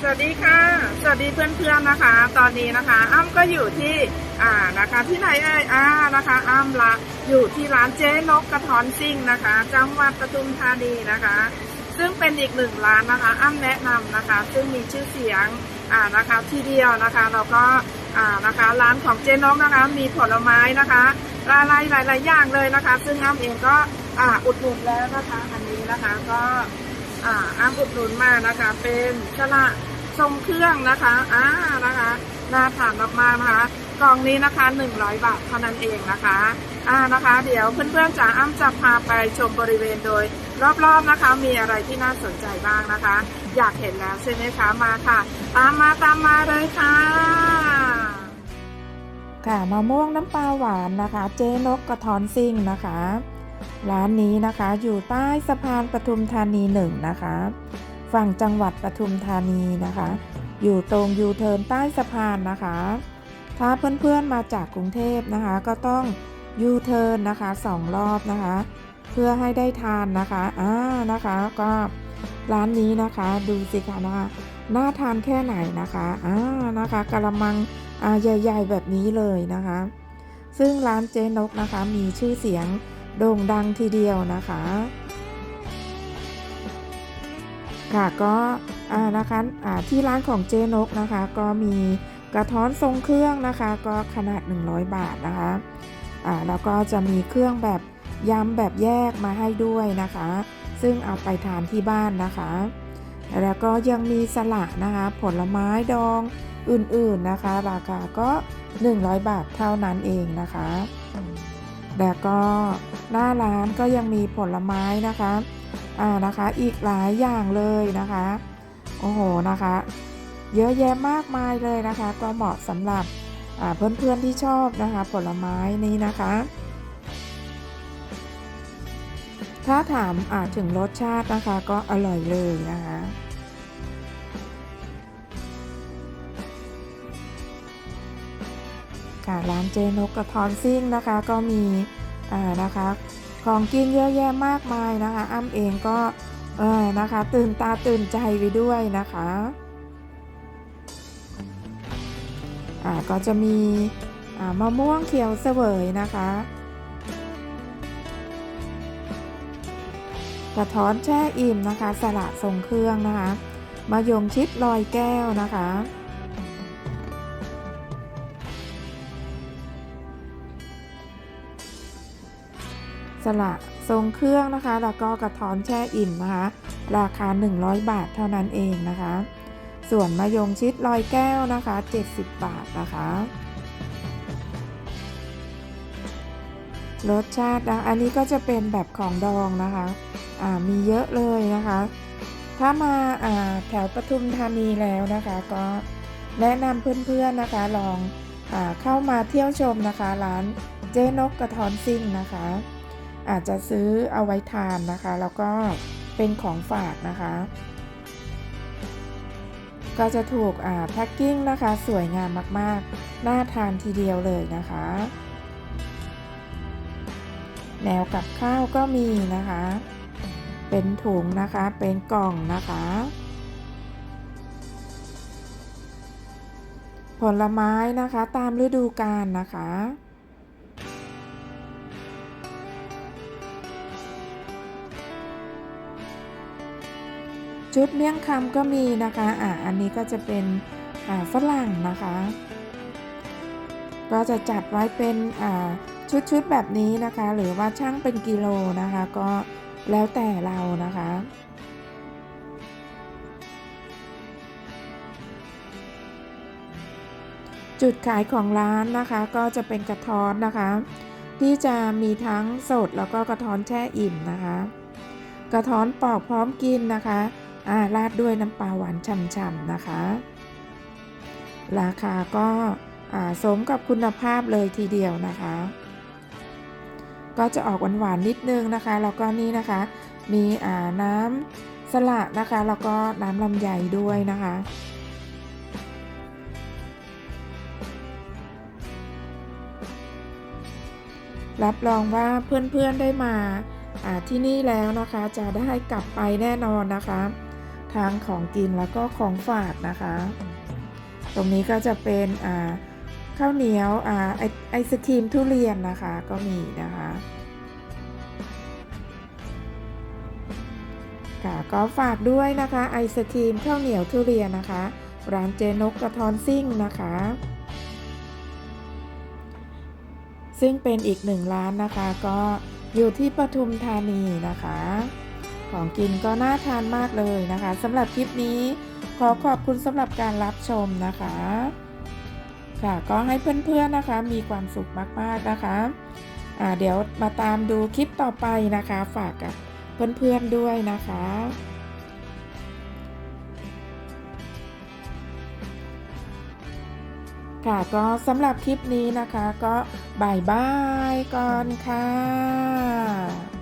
สวัสดีค่ะ สวัสดีเพื่อนๆนะคะ ตอนนี้นะคะ อ้ำก็อยู่ที่อ่านะคะที่ไหนเอ่ยอ่านะคะ อ้ำละอยู่ที่ร้านเจ๊นกกระทอนซิ่งนะคะ จังหวัดปทุมธานีนะคะ ซึ่งเป็นอีกหนึ่งร้านนะคะ อ้ำแนะนำนะคะ ซึ่งมีชื่อเสียงอ่านะคะที่เดียวนะคะแล้วก็อ่านะคะร้านของเจ๊นกนะคะ มีผลไม้นะคะหลายๆหลายๆอย่างเลยนะคะ ซึ่งอ้ำเองก็อ่าอุดหนุนแล้วนะคะอันนี้นะคะก็ อ่าอ้ำอุดหนุนมานะคะ เป็นสละทรงเครื่องนะคะอ่านะคะน่าทานมากๆนะคะกล่องนี้นะคะ 100 บาทเท่านั้นเองนะคะอ่านะคะ เดี๋ยวเพื่อนๆจ๋าอ้ำจะพาไปชมบริเวณโดย รอบๆนะคะ มีอะไรที่น่าสนใจบ้างนะคะ อยากเห็นแล้วใช่ไหมคะมาค่ะ ตามมาตามมาเลยค่ะ ค่ะมะม่วงน้ำปลาหวานนะคะ เจ๊นกกระทอนซิ่งนะคะ ร้านนี้นะคะอยู่ใต้สะพานปทุมธานีหนึ่งนะคะ ฝั่งจังหวัดปทุมธานีนะคะ อยู่ตรงยูเทิร์นใต้สะพานนะคะ ถ้าเพื่อนๆมาจากกรุงเทพนะคะ ก็ต้องยูเทิร์นนะคะสองรอบนะคะ เพื่อให้ได้ทานนะคะอ่านะคะก็ร้านนี้นะคะดูสิคะนะคะน่าทานแค่ไหนนะคะอ่านะคะกระมังอ่าใหญ่ๆแบบนี้เลยนะคะ ซึ่งร้านเจ๊นกนะคะมีชื่อเสียง โด่งดังทีเดียวนะคะ ค่ะก็นะคะที่ร้านของเจนกนะคะ ก็มีกระท้อนทรงเครื่องนะคะ ก็ขนาด 100 บาทนะคะแล้วก็จะมีเครื่องแบบยำแบบแยกมาให้ด้วยนะคะ ซึ่งเอาไปทานที่บ้านนะคะ แล้วก็ยังมีสละนะคะ ผลไม้ดองอื่นๆนะคะ ราคาก็ 100 บาทเท่านั้นเองนะคะ แล้วก็ หน้าร้านก็ยังมีผลไม้นะคะอ่านะคะอีกหลายอย่างเลยนะคะโอ้โหนะคะ เยอะแยะมากมายเลยนะคะ ก็เหมาะสำหรับเพื่อนๆที่ชอบนะคะ ผลไม้นี้นะคะ ถ้าถามอาถึงรสชาตินะคะก็อร่อยเลยนะคะค่ะร้านเจนกกระทอนซิ่งนะคะ ก็มี นะคะของกินเยอะแยะมากมายนะคะ อ้ำเองก็เออนะคะ ตื่นตาตื่นใจไปด้วยนะคะอ่าก็จะมีอ่ามะม่วงเขียวเสวยนะคะ กระท้อนแช่อิ่มนะคะ สละทรงเครื่องนะคะมะยงชิดลอยแก้วนะคะ สละทรงเครื่องนะคะ แล้วก็กระท้อนแช่อิ่มนะคะ ราคา 100 บาทเท่านั้นเองนะคะ ส่วนมะยงชิดลอยแก้วนะคะ 70 บาทนะคะ รสชาตินะอันนี้ก็จะเป็นแบบของดองนะคะอ่ามีเยอะเลยนะคะ ถ้ามาอ่าแถวปทุมธานีแล้วนะคะ ก็แนะนำเพื่อนๆนะคะลองอาเข้ามาเที่ยวชมนะคะ ร้านเจ๊นกกระทอนซิ่งนะคะ อาจจะซื้อเอาไว้ทานนะคะ แล้วก็เป็นของฝากนะคะ ก็จะถูกแพ็คกิ้งนะคะ สวยงามมากๆ น่าทานทีเดียวเลยนะคะ แนวกับข้าวก็มีนะคะ เป็นถุงนะคะ เป็นกล่องนะคะ ผลไม้นะคะตามฤดูกาลนะคะ ชุดเมี่ยงคำก็มีนะคะอ่าอันนี้ก็จะเป็นอ่าฝรั่งนะคะ ก็จะจัดไว้เป็นอ่าชุดชุดแบบนี้นะคะ หรือว่าช่างเป็นกิโลนะคะ ก็แล้วแต่เรานะคะจุดขายของร้านนะคะก็จะเป็นกระท้อนนะคะ ที่จะมีทั้งสดแล้วก็กระท้อนแช่อิ่มนะคะ กระท้อนปอกพร้อมกินนะคะาราดด้วยน้ำปลาหวานฉ่ำๆนะคะ ราคาก็าสมกับคุณภาพเลยทีเดียวนะคะ ก็จะออกหวานๆนิดนึงนะคะ แล้วก็นี่นะคะ มีน้ำสละนะคะ แล้วก็น้ำลำไยด้วยนะคะรับรองว่าเพื่อนๆได้มาที่นี่แล้วนะคะ จะได้กลับไปแน่นอนนะคะ ททางของกินแล้วก็ของฝากนะคะ ตรงนี้ก็จะเป็นข้าวเหนียวอไอไอศครีมทุเรียนนะคะก็มีนะคะค่ะก็ฝากด้วยนะคะไอศครีมข้าวเหนียวทุเรียนนะคะ ร้านเจนกกระทอนซิ่งนะคะ ซึ่งเป็นอีกหนึ่งร้านนะคะก็อยู่ที่ปทุมธานีนะคะ ของกินก็น่าทานมากเลยนะคะสำหรับคลิปนี้ขอขอบคุณสำหรับการรับชมนะคะ ค่ะก็ให้เพื่อนๆนะคะมีความสุขมากๆนะคะอ่าเดี๋ยวมาตามดูคลิปต่อไปนะคะ ฝากกับเพื่อนๆด้วยนะคะค่ะก็สำหรับคลิปนี้นะคะก็บายบายก่อนค่ะ